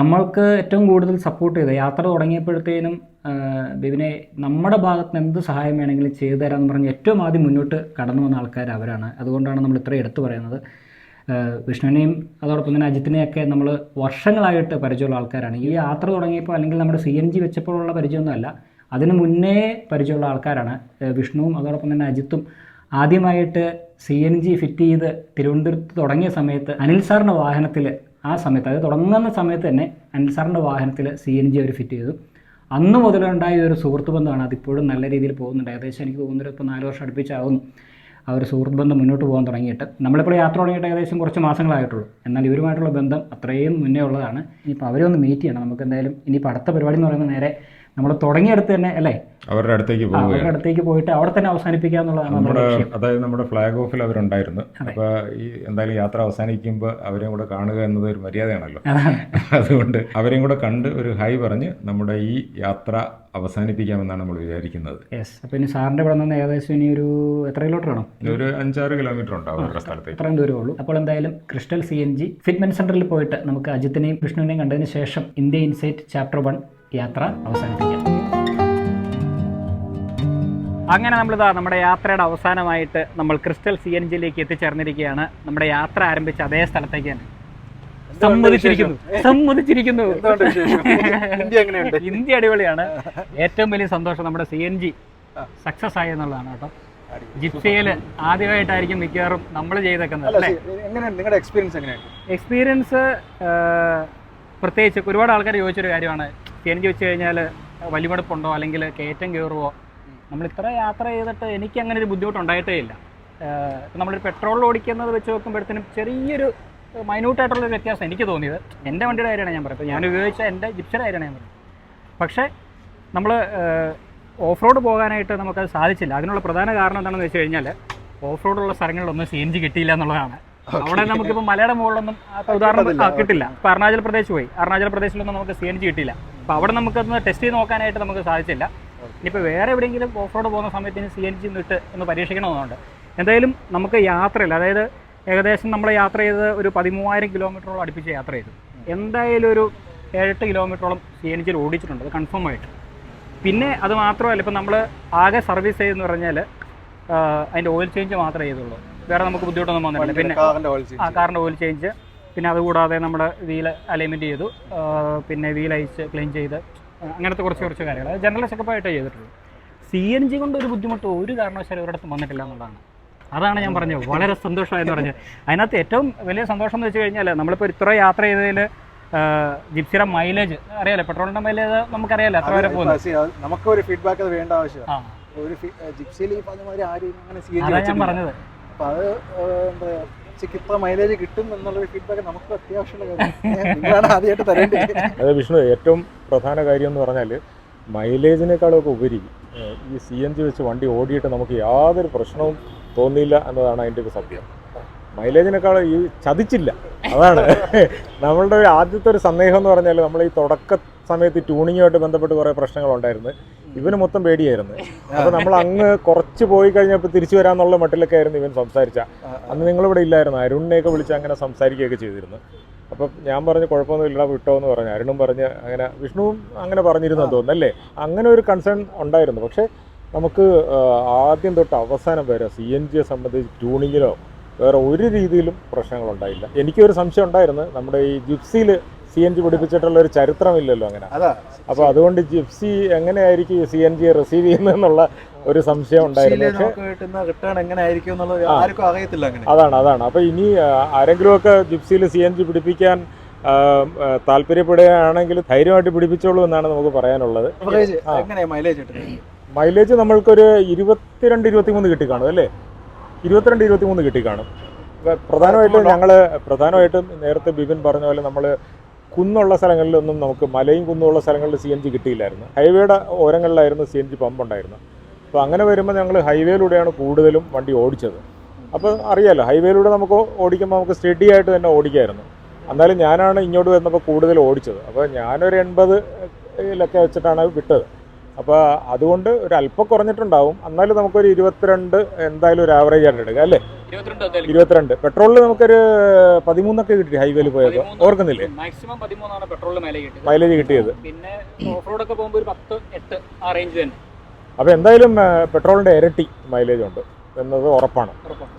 നമ്മൾക്ക് ഏറ്റവും കൂടുതൽ സപ്പോർട്ട് ചെയ്ത യാത്ര തുടങ്ങിയപ്പോഴത്തേനും ബിബിനെ നമ്മുടെ ഭാഗത്ത് നിന്ന് എന്ത് സഹായം വേണമെങ്കിലും ചെയ്തു തരാമെന്ന് പറഞ്ഞ് ഏറ്റവും ആദ്യം മുന്നോട്ട് കടന്നു വന്ന ആൾക്കാർ അവരാണ്. അതുകൊണ്ടാണ് നമ്മൾ ഇത്രയും എടുത്തു പറയുന്നത്. വിഷ്ണുവിനെയും അതോടൊപ്പം തന്നെ അജിത്തിനെയൊക്കെ നമ്മൾ വർഷങ്ങളായിട്ട് പരിചയമുള്ള ആൾക്കാരാണ്. ഈ യാത്ര തുടങ്ങിയപ്പോൾ അല്ലെങ്കിൽ നമ്മുടെ സി എൻ ജി വെച്ചപ്പോഴുള്ള പരിചയമൊന്നുമല്ല അതിന് മുന്നേ പരിചയമുള്ള ആൾക്കാരാണ്. വിഷ്ണുവും അതോടൊപ്പം തന്നെ അജിത്തും ആദ്യമായിട്ട് സി എൻ ജി ഫിറ്റ് ചെയ്ത് തിരുവനന്തപുരത്ത് തുടങ്ങിയ സമയത്ത് അനിൽ സാറിന്റെ വാഹനത്തിൽ ആ സമയത്ത് അത് തുടങ്ങുന്ന സമയത്ത് തന്നെ അനിൽ സാറിന്റെ വാഹനത്തിൽ സി എൻ ജി അവർ ഫിറ്റ് ചെയ്തു. അന്ന് മുതലുണ്ടായ ഒരു സുഹൃത്ത് ബന്ധമാണ് അതിപ്പോഴും നല്ല രീതിയിൽ പോകുന്നുണ്ട്. ഏകദേശം എനിക്ക് തോന്നുന്നൊരു ഇപ്പോൾ നാല് വർഷം അടുപ്പിച്ചാവുന്നു. ആ ഒരു സുഹൃത്ത് ബന്ധം മുന്നോട്ട് പോകാൻ തുടങ്ങിയിട്ട് നമ്മളിപ്പോൾ യാത്ര തുടങ്ങിയിട്ട് ഏകദേശം കുറച്ച് മാസങ്ങളായിട്ടുള്ളൂ. എന്നാൽ ഇവരുമായിട്ടുള്ള ബന്ധം അത്രയും മുന്നേ ഉള്ളതാണ്. ഇനിയിപ്പോൾ അവരെ ഒന്ന് മീറ്റ് ചെയ്യണം. നമുക്ക് എന്തായാലും ഇനിയിപ്പോൾ അടുത്ത പരിപാടി എന്ന് പറയുന്നത് നേരെ നമ്മൾ തുടങ്ങിയെടുത്ത് തന്നെ അല്ലേ? അവരുടെ അടുത്തേക്ക് അവരുടെ അടുത്തേക്ക് പോയിട്ട് അവിടെ തന്നെ അവസാനിപ്പിക്കുക എന്നുള്ളതാണ് നമ്മുടെ അതായത് നമ്മുടെ ഫ്ലാഗ് ഓഫിൽ അവരുണ്ടായിരുന്നു. അപ്പോൾ ഈ എന്തായാലും യാത്ര അവസാനിക്കുമ്പോൾ അവരെയും കൂടെ കാണുക എന്നത് ഒരു മര്യാദയാണല്ലോ. അതുകൊണ്ട് അവരെയും കൂടെ കണ്ട് ഒരു ഹൈ പറഞ്ഞ് നമ്മുടെ ഈ യാത്ര അവസാനിപ്പിക്കാമെന്നാണ് നമ്മൾ വിചാരിക്കുന്നത്. യെസ് അപ്പോൾ ഇനി സാറിന്റെ ഇവിടെ നിന്ന് ഏകദേശം ഇനി ഒരു എത്ര കിലോമീറ്റർ ആണോ ഒരു അഞ്ചാറ് കിലോമീറ്റർ ഉണ്ടാവും അവരുടെ സ്ഥലത്തേക്ക്. അത്രയും ദൂരമേ ഉള്ളൂ. അപ്പോൾ എന്തായാലും crystal C N G fitment സെന്ററിൽ പോയിട്ട് നമുക്ക് അജിത്തിനെയും കൃഷ്ണനെയും കണ്ടതിന് ശേഷം ഇന്ത്യ ഇൻസൈറ്റ് ചാപ്റ്റർ വൺ യാത്ര അവസാനിപ്പിക്കാം. അങ്ങനെ നമ്മൾ ഇതാ നമ്മുടെ യാത്രയുടെ അവസാനമായിട്ട് നമ്മൾ ക്രിസ്റ്റൽ സി എൻ ജിയിലേക്ക് എത്തിച്ചേർന്നിരിക്കുകയാണ്. നമ്മുടെ യാത്ര ആരംഭിച്ച അതേ സ്ഥലത്തേക്ക് തന്നെ. സമ്മതിച്ചിരിക്കുന്നു. സമ്മതിച്ചിരിക്കുന്നു. ഇന്ത്യ അടിപൊളിയാണ്. ഏറ്റവും വലിയ സന്തോഷം നമ്മുടെ സി എൻ ജി സക്സസ് ആയി എന്നുള്ളതാണ് കേട്ടോ. ജിപ്സിയിൽ ആദ്യമായിട്ടായിരിക്കും മിക്കവാറും നമ്മൾ ചെയ്തേക്കുന്നത് എക്സ്പീരിയൻസ് പ്രത്യേകിച്ച് ഒരുപാട് ആൾക്കാർ ചോദിച്ചൊരു കാര്യമാണ്. ജി വെച്ച് കഴിഞ്ഞാൽ വലിമടുപ്പുണ്ടോ അല്ലെങ്കിൽ കയറ്റം കയറുമോ നമ്മൾ ഇത്ര യാത്ര ചെയ്തിട്ട് എനിക്ക് അങ്ങനെ ഒരു ബുദ്ധിമുട്ടുണ്ടായിട്ടേ ഇല്ല. നമ്മളൊരു പെട്രോളിൽ ഓടിക്കുന്നത് വെച്ച് നോക്കുമ്പോഴത്തേനും ചെറിയൊരു മൈന്യൂട്ടായിട്ടുള്ളൊരു വ്യത്യാസം എനിക്ക് തോന്നിയത്. എന്റെ വണ്ടിയുടെ കാര്യമാണ് ഞാൻ പറയുന്നത്. ഞാൻ ഉപയോഗിച്ച എന്റെ ജിപ്സിയുടെ കാര്യമാണ് ഞാൻ പറയുന്നത്. പക്ഷേ നമ്മൾ ഓഫ് റോഡ് പോകാനായിട്ട് നമുക്കത് സാധിച്ചില്ല. അതിനുള്ള പ്രധാന കാരണം എന്താണെന്ന് വെച്ച് കഴിഞ്ഞാൽ ഓഫ് റോഡുള്ള സ്ഥലങ്ങളിലൊന്നും സി എൻ ജി കിട്ടിയില്ല എന്നുള്ളതാണ്. അവിടെ നമുക്കിപ്പോൾ മലയുടെ മുകളിലൊന്നും ആ, ഉദാഹരണം കിട്ടില്ല. ഇപ്പൊ അരുണാചൽ പ്രദേശ് പോയി. അരുണാചൽ പ്രദേശിലൊന്നും നമുക്ക് സി എൻ ജി കിട്ടില്ല അപ്പൊ അവിടെ നമുക്കൊന്ന് ടെസ്റ്റ് ചെയ്ത് നോക്കാനായിട്ട് നമുക്ക് സാധിച്ചില്ല. ഇനിയിപ്പോൾ വേറെ എവിടെയെങ്കിലും ഓഫ് റോഡ് പോകുന്ന സമയത്തിന് സി എൻ ജി നിട്ട് ഒന്ന് പരീക്ഷിക്കണമെന്നുണ്ട്. എന്തായാലും നമുക്ക് യാത്രയിൽ അതായത് ഏകദേശം നമ്മൾ യാത്ര ചെയ്ത് ഒരു പതിമൂവായിരം കിലോമീറ്ററോളം അടുപ്പിച്ച് യാത്ര ചെയ്തു. എന്തായാലും ഒരു ഏഴെട്ട് കിലോമീറ്ററോളം സി എൻ ജിയിൽ ഓടിച്ചിട്ടുണ്ട്. അത് കൺഫേം ആയിട്ട്. പിന്നെ അത് മാത്രമല്ല ഇപ്പം നമ്മൾ ആകെ സർവീസ് ചെയ്തെന്ന് പറഞ്ഞാൽ അതിന്റെ ഓയിൽ ചേഞ്ച് മാത്രമേ ചെയ്തുള്ളൂ. വേറെ നമുക്ക് ബുദ്ധിമുട്ടൊന്നും വന്നിട്ടില്ല. പിന്നെ ആ കാറിന്റെ ഓയിൽ ചേഞ്ച് പിന്നെ അതുകൂടാതെ നമ്മുടെ വീൽ അലൈൻമെന്റ് ചെയ്തു. പിന്നെ വീൽ അയച്ച് ക്ലീൻ ചെയ്ത്. അങ്ങനത്തെ കുറച്ച് കുറച്ച് കാര്യങ്ങൾ. ജനറൽ ചെക്കപ്പായിട്ടേ ചെയ്തിട്ടുള്ളൂ. സി എൻ ജി കൊണ്ട് ഒരു ബുദ്ധിമുട്ട് ഒരു കാരണവശാലും ഒരിടത്തും വന്നിട്ടില്ല എന്നുള്ളതാണ്. അതാണ് ഞാൻ പറഞ്ഞത്. വളരെ സന്തോഷമായെന്ന് പറഞ്ഞു അതിനകത്ത് ഏറ്റവും വലിയ സന്തോഷം എന്ന് വെച്ച് കഴിഞ്ഞാൽ നമ്മളിപ്പോൾ ഇത്ര യാത്ര ചെയ്തതിൽ ജിപ്സിയുടെ മൈലേജ് അറിയാലോ? പെട്രോളിന്റെ മൈലേജ് നമുക്കറിയാലോ? എത്ര വരെ പോകുന്നു നമുക്ക് ഒരു ഫീഡ്ബാക്ക് അത് വേണ്ട ആവശ്യമാണ്. ആ. ഒരു ജിപ്സിയിൽ ഈ പറഞ്ഞ മാതിരി ആരും അങ്ങനെ അതാ ഞാൻ പറഞ്ഞത്. അപ്പൊ അത് ഇത്ര മൈലേജ് കിട്ടും എന്നുള്ള ഫീഡ്ബാക്ക് നമുക്ക് അത്യാവശ്യമുള്ള ആദ്യമായിട്ട് തരേണ്ടത് അത് വിഷ്ണു ഏറ്റവും പ്രധാന കാര്യം എന്ന് പറഞ്ഞാൽ മൈലേജിനേക്കാളൊക്കെ ഉപരി ഈ സി എൻ ജി വെച്ച് വണ്ടി ഓടിയിട്ട് നമുക്ക് യാതൊരു പ്രശ്നവും തോന്നിയില്ല എന്നതാണ് അതിന്റെ ഒരു സത്യം. മൈലേജിനേക്കാൾ ഈ ചതിച്ചില്ല. അതാണ്. നമ്മളുടെ ആദ്യത്തെ ഒരു സന്ദേഹം എന്ന് പറഞ്ഞാൽ നമ്മൾ ഈ തുടക്ക സമയത്ത് ട്യൂണിങ്ങുമായിട്ട് ബന്ധപ്പെട്ട് കുറേ പ്രശ്നങ്ങളുണ്ടായിരുന്നു. ഇവന് മൊത്തം പേടിയായിരുന്നു. അപ്പൊ നമ്മൾ അങ്ങ് കുറച്ച് പോയി കഴിഞ്ഞപ്പോൾ തിരിച്ചു വരാന്നുള്ള മട്ടിലൊക്കെ ആയിരുന്നു ഇവൻ സംസാരിച്ച. അന്ന് നിങ്ങളിവിടെ ഇല്ലായിരുന്നു. അരുണിനെയൊക്കെ വിളിച്ച് അങ്ങനെ സംസാരിക്കുകയൊക്കെ ചെയ്തിരുന്നു. അപ്പം ഞാൻ പറഞ്ഞു കുഴപ്പമൊന്നുമില്ല വിട്ടോ എന്ന് പറഞ്ഞു. അരുണും പറഞ്ഞ് അങ്ങനെ വിഷ്ണുവും അങ്ങനെ പറഞ്ഞിരുന്നു തോന്നുന്നു അല്ലേ? അങ്ങനെ ഒരു കൺസേൺ ഉണ്ടായിരുന്നു. പക്ഷേ നമുക്ക് ആദ്യം തൊട്ട് അവസാനം വരെ സി എൻ ജിയെ സംബന്ധിച്ച് ട്യൂണിങ്ങിലോ വേറെ ഒരു രീതിയിലും പ്രശ്നങ്ങളുണ്ടായില്ല. എനിക്കൊരു സംശയം ഉണ്ടായിരുന്നു. നമ്മുടെ ഈ ജിപ്സിയിൽ സി എൻ ജി പിടിപ്പിച്ചിട്ടുള്ള ഒരു ചരിത്രമില്ലല്ലോ അങ്ങനെ. അപ്പൊ അതുകൊണ്ട് ജിപ്സി എങ്ങനെയായിരിക്കും സി എൻ ജി റിസീവ് ചെയ്യുന്നതെന്നുള്ള ഒരു സംശയം ഉണ്ടായിരുന്നു. അതാണ് അതാണ്. അപ്പൊ ഇനി ആരെങ്കിലും ഒക്കെ ജിപ്സിയിൽ സി എൻ ജി പിടിപ്പിക്കാൻ താല്പര്യപ്പെടുകയാണെങ്കിൽ ധൈര്യമായിട്ട് പിടിപ്പിച്ചോളൂ എന്നാണ് നമുക്ക് പറയാനുള്ളത്. മൈലേജ് നമ്മൾക്കൊരു ഇരുപത്തിരണ്ട് ഇരുപത്തിമൂന്ന് കിട്ടിക്കാണും അല്ലേ? ഇരുപത്തിരണ്ട് ഇരുപത്തിമൂന്ന് കിട്ടിക്കാണും പ്രധാനമായിട്ടും ഞങ്ങൾ പ്രധാനമായിട്ടും നേരത്തെ ബിപിൻ പറഞ്ഞ പോലെ നമ്മൾ കുന്നുള്ള സ്ഥലങ്ങളിലൊന്നും നമുക്ക് മലയും കുന്നുമുള്ള സ്ഥലങ്ങളിൽ സി എൻ ജി കിട്ടിയില്ലായിരുന്നു. ഹൈവേയുടെ ഓരങ്ങളിലായിരുന്നു സി എൻ ജി പമ്പ് ഉണ്ടായിരുന്നത്. അപ്പോൾ അങ്ങനെ വരുമ്പോൾ ഞങ്ങൾ ഹൈവേയിലൂടെയാണ് കൂടുതലും വണ്ടി ഓടിച്ചത്. അപ്പോൾ അറിയാമല്ലോ ഹൈവേയിലൂടെ നമുക്ക് ഓടിക്കുമ്പോൾ നമുക്ക് സ്റ്റഡി ആയിട്ട് തന്നെ ഓടിക്കായിരുന്നു. എന്നാലും ഞാനാണ് ഇങ്ങോട്ട് വരുന്നപ്പോൾ കൂടുതൽ ഓടിച്ചത്. അപ്പോൾ ഞാനൊരു എൺപത് ലൊക്കെ വെച്ചിട്ടാണ് വിട്ടത്. അപ്പോൾ അതുകൊണ്ട് ഒരു അല്പം കുറഞ്ഞിട്ടുണ്ടാവും. എന്നാലും നമുക്കൊരു ഇരുപത്തിരണ്ട് എന്തായാലും ഒരു ആവറേജ് ആയിട്ട് എടുക്കാം അല്ലേ? ഇരുപത്തിരണ്ട് പെട്രോളിൽ നമുക്കൊരു പതിമൂന്നൊക്കെ കിട്ടി ഹൈവേയിൽ പോയപ്പോൾ ഓർക്കുന്നില്ലേ? മാക്സിമം പതിമൂന്നാണ് പെട്രോളിൽ മൈലേജ് കിട്ടിയത്. മൈലേജ് കിട്ടിയത്. പിന്നെ ഓഫ് റോഡൊക്കെ പോകുമ്പോൾ ഒരു പത്ത് എട്ട് ആ റേഞ്ച് തന്നെ. അപ്പോൾ എന്തായാലും പെട്രോളിന്റെ ഇരട്ടി മൈലേജ് ഉണ്ട് എന്നത് ഉറപ്പാണ്.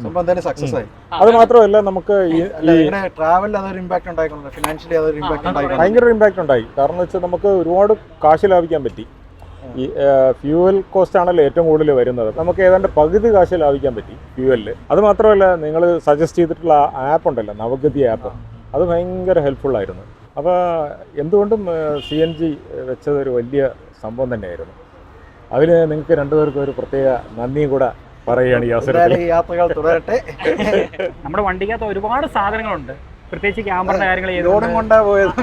സംഭവം എന്തായാലും സക്സസ് ആയി. അത് മാത്രമല്ല നമുക്ക് ട്രാവലിൽ അതൊരു ഇമ്പാക്ട് ഉണ്ടായിട്ടുണ്ട് ഫിനാൻഷ്യലി അതൊരു ഇമ്പാക്ട് ഉണ്ടായി ഭയങ്കര ഇമ്പാക്റ്റ് ഉണ്ടായി. കാരണം വെച്ചാൽ നമുക്ക് ഒരുപാട് കാശ് ലാഭിക്കാൻ പറ്റി. ഈ ഫ്യൂവൽ കോസ്റ്റ് ആണല്ലോ ഏറ്റവും കൂടുതൽ വരുന്നത്. നമുക്ക് ഏതാണ്ട് പകുതി കാശ് ലാഭിക്കാൻ പറ്റി ഫ്യൂവലിൽ അത് മാത്രമല്ല നിങ്ങൾ സജസ്റ്റ് ചെയ്തിട്ടുള്ള ആപ്പ് ഉണ്ടല്ലോ നവഗതി ആപ്പ് അത് ഭയങ്കര ഹെൽപ്ഫുൾ ആയിരുന്നു. അപ്പോൾ എന്തുകൊണ്ടും സി എൻ ജി വെച്ചത് ഒരു വലിയ സംഭവം തന്നെയായിരുന്നു. അതിന് നിങ്ങൾക്ക് രണ്ടുപേർക്കും ഒരു പ്രത്യേക നന്ദിയും കൂടെ പറയുകയാണ് ഈ അവസരത്തിൽ. യാത്രകൾ തുടരട്ടെ. നമ്മുടെ വണ്ടിക്കകത്ത് ഒരുപാട് സാധനങ്ങളുണ്ട്. പ്രത്യേകിച്ച് ക്യാമറയുടെ കാര്യങ്ങൾ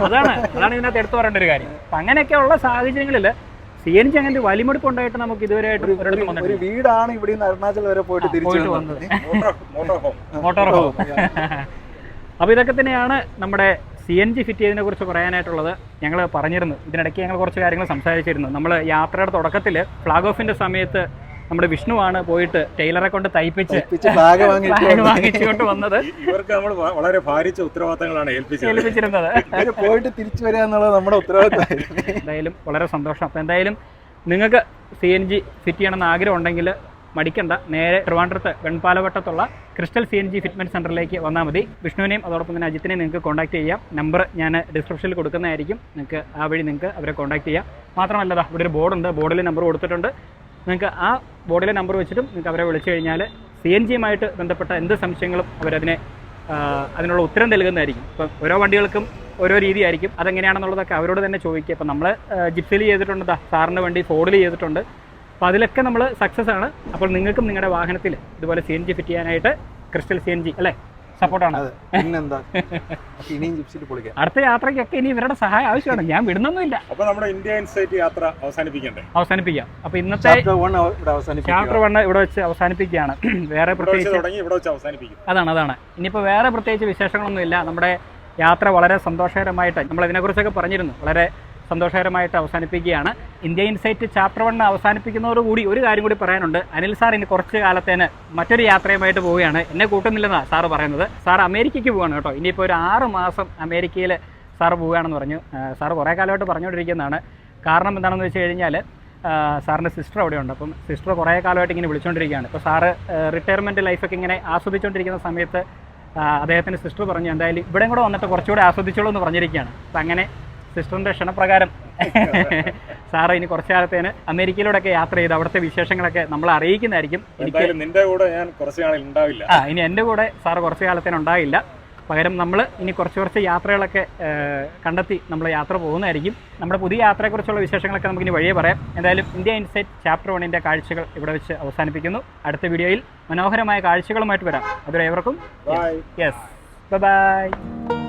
അതാണ് അതാണ് ഇതിനകത്ത് എടുത്തു പറയേണ്ട ഒരു കാര്യം. അങ്ങനെയൊക്കെ അങ്ങനെയൊക്കെയുള്ള സാഹചര്യങ്ങളിൽ സി എൻ ജി അങ്ങനെ ഒരു വലിമെടുപ്പ് ഉണ്ടായിട്ട് നമുക്ക് ഇതുവരെ ഒരു- വീടാണ് ഇവിടെ അരുണാചൽ വരെ പോയിട്ട് തിരിച്ചു വന്നത്. മോട്ടോർ ഹോം അപ്പോൾ ഇതൊക്കെ തന്നെയാണ് നമ്മുടെ സി എൻ ജി ഫിറ്റ് ചെയ്തതിനെ കുറിച്ച് പറയാനായിട്ടുള്ളത്. ഞങ്ങൾ പറഞ്ഞിരുന്നു. ഇതിനിടയ്ക്ക് ഞങ്ങൾ കുറച്ച് കാര്യങ്ങൾ സംസാരിച്ചിരുന്നു. നമ്മൾ യാത്രയുടെ തുടക്കത്തിൽ ഫ്ലാഗ് ഓഫിന്റെ സമയത്ത് നമ്മുടെ വിഷ്ണു ആണ് പോയിട്ട് ടൈലറെ കൊണ്ട് തയ്പ്പിച്ച് വാങ്ങിച്ചുകൊണ്ട് വന്നത്. ഇവർക്ക് നമ്മൾ വളരെ ഭാരിച്ച ഉത്തരവാദിത്തങ്ങളാണ് ഏൽപ്പിച്ചിരുന്നത്. പോയിട്ട് തിരിച്ചു വരിക എന്നുള്ളത് നമ്മുടെ ഉത്തരവാദിത്തമായിരുന്നു. എന്തായാലും വളരെ സന്തോഷം. അപ്പോൾ എന്തായാലും നിങ്ങൾക്ക് സി എൻ ജി ഫിറ്റ് ചെയ്യണമെന്ന് ആഗ്രഹം ഉണ്ടെങ്കിൽ മടിക്കണ്ട. നേരെ ട്രിവാൻഡ്രത്ത് വെൺപാലവട്ടത്തുള്ള crystal C N G fitment സെന്ററിലേക്ക് വന്നാൽ മതി. വിഷ്ണുവിനെയും അതോടൊപ്പം തന്നെ അജിത്തിനെയും നിങ്ങൾക്ക് കോൺടാക്ട് ചെയ്യാം. നമ്പർ ഞാൻ ഡിസ്ക്രിപ്ഷനിൽ കൊടുക്കുന്നതായിരിക്കും. നിങ്ങൾക്ക് ആ വഴി നിങ്ങൾക്ക് അവരെ കോൺടാക്ട് ചെയ്യാം. മാത്രമല്ലതാ ഇവിടെ ഒരു ബോർഡുണ്ട് ബോർഡിൽ നമ്പർ കൊടുത്തിട്ടുണ്ട്. നിങ്ങൾക്ക് ആ ബോർഡിലെ നമ്പർ വെച്ചിട്ടും നിങ്ങൾക്ക് അവരെ വിളിച്ചു കഴിഞ്ഞാൽ സി എൻ ജിയുമായിട്ട് ബന്ധപ്പെട്ട എന്ത് സംശയങ്ങളും അവരതിനെ അതിനുള്ള ഉത്തരം നൽകുന്നതായിരിക്കും. ഇപ്പം ഓരോ വണ്ടികൾക്കും ഓരോ രീതിയായിരിക്കും. അതെങ്ങനെയാണെന്നുള്ളതൊക്കെ അവരോട് തന്നെ ചോദിക്കുക. ഇപ്പം നമ്മൾ ജിപ്സിൽ ചെയ്തിട്ടുണ്ട്. സാറിന്റെ വണ്ടി ഫോർഡിൽ ചെയ്തിട്ടുണ്ട്. അപ്പോൾ അതിലൊക്കെ നമ്മൾ സക്സസ് ആണ്. അപ്പോൾ നിങ്ങൾക്കും നിങ്ങളുടെ വാഹനത്തിൽ ഇതുപോലെ സി എൻ ജി ഫിറ്റ് ചെയ്യാനായിട്ട് ക്രിസ്റ്റൽ സി എൻ ജി അല്ലേ? സപ്പോർട്ടാണ് അതെ പിന്നെന്താ? ഇനിയും ജിപ്സിൽ പൊളിക്കാം. അടുത്ത യാത്രയ്ക്കൊക്കെ ഇനി ഇവരുടെ സഹായം ആവശ്യമാണ്. ഞാൻ വിടുന്നൊന്നുമില്ല. അപ്പൊ നമ്മുടെ ഇന്ത്യ ഇൻസൈറ്റ് യാത്ര അവസാനിപ്പിക്കണ്ടേ? അവസാനിപ്പിക്കാം. അപ്പൊ ഇന്നത്തെ ചാപ്റ്റർ വൺ ഇവിടെ വെച്ച് അവസാനിപ്പിക്കുകയാണ്. വേറെ പ്രത്യേകിച്ച് തുടങ്ങി ഇവിടെ വെച്ച് അവസാനിപ്പിക്കും. അതാണ് അതാണ്. ഇനിയിപ്പോ വേറെ പ്രത്യേകിച്ച് വിശേഷങ്ങളൊന്നുമില്ല. നമ്മുടെ യാത്ര വളരെ സന്തോഷകരമായിട്ട് നമ്മൾ ഇതിനെക്കുറിച്ചൊക്കെ പറഞ്ഞിരുന്നു. വളരെ സന്തോഷകരമായിട്ട് അവസാനിപ്പിക്കുകയാണ്. ഇന്ത്യ ഇൻസൈറ്റ് ചാപ്റ്റർ വൺ അവസാനിപ്പിക്കുന്നതോടുകൂടി ഒരു കാര്യം കൂടി പറയാനുണ്ട്. അനിൽ സാർ ഇനി കുറച്ച് കാലത്തേന് മറ്റൊരു യാത്രയുമായിട്ട് പോവുകയാണ്. എന്നെ കൂട്ടുന്നില്ലെന്നാണ് സാറ് പറയുന്നത്. സാർ അമേരിക്കയ്ക്ക് പോവുകയാണ് കേട്ടോ. ഇനിയിപ്പോൾ ഒരു ആറ് മാസം അമേരിക്കയിൽ സാർ പോവുകയാണെന്ന് പറഞ്ഞു. സാർ കുറേ കാലമായിട്ട് പറഞ്ഞുകൊണ്ടിരിക്കുന്നതാണ്. കാരണം എന്താണെന്ന് വെച്ച് കഴിഞ്ഞാൽ സാറിന്റെ സിസ്റ്റർ അവിടെയുണ്ട്. അപ്പം സിസ്റ്റർ കുറേ കാലമായിട്ട് ഇങ്ങനെ വിളിച്ചുകൊണ്ടിരിക്കുകയാണ് ഇപ്പോൾ സാറ് റിട്ടയർമെന്റ് ലൈഫൊക്കെ ഇങ്ങനെ ആസ്വദിച്ചുകൊണ്ടിരിക്കുന്ന സമയത്ത് അദ്ദേഹത്തിന്റെ സിസ്റ്റർ പറഞ്ഞു എന്തായാലും ഇവിടെ കൂടെ വന്നിട്ട് കുറച്ചുകൂടെ ആസ്വദിച്ചോളൂ എന്ന് പറഞ്ഞിരിക്കുകയാണ്. അപ്പം അങ്ങനെ സിസ്റ്ററിന്റെ ക്ഷണപ്രകാരം. സാറ് ഇനി കുറച്ച് കാലത്തേന് അമേരിക്കയിലൂടെയൊക്കെ യാത്ര ചെയ്ത് അവിടുത്തെ വിശേഷങ്ങളൊക്കെ നമ്മൾ അറിയിക്കുന്നതായിരിക്കും. എനിക്ക് നിന്റെ കൂടെ ഞാൻ കുറച്ച് നാളിൽ ഉണ്ടാവില്ല. ആ ഇനി എന്റെ കൂടെ സാറ് കുറച്ച് കാലത്തേന് ഉണ്ടാവില്ല. പകരം നമ്മൾ ഇനി കുറച്ച് കുറച്ച് യാത്രകളൊക്കെ കണ്ടെത്തി നമ്മൾ യാത്ര പോകുന്നതായിരിക്കും. നമ്മുടെ പുതിയ യാത്രയെക്കുറിച്ചുള്ള വിശേഷങ്ങളൊക്കെ നമുക്ക് ഇനി വഴിയേ പറയാം. എന്തായാലും ഇന്ത്യ ഇൻസൈറ്റ് ചാപ്റ്റർ വണ്ണിന്റെ കാഴ്ചകൾ ഇവിടെ വെച്ച് അവസാനിപ്പിക്കുന്നു. അടുത്ത വീഡിയോയിൽ മനോഹരമായ കാഴ്ചകളുമായിട്ട് വരാം. അതുവരെ ഏവർക്കും യെസ്. ബൈ.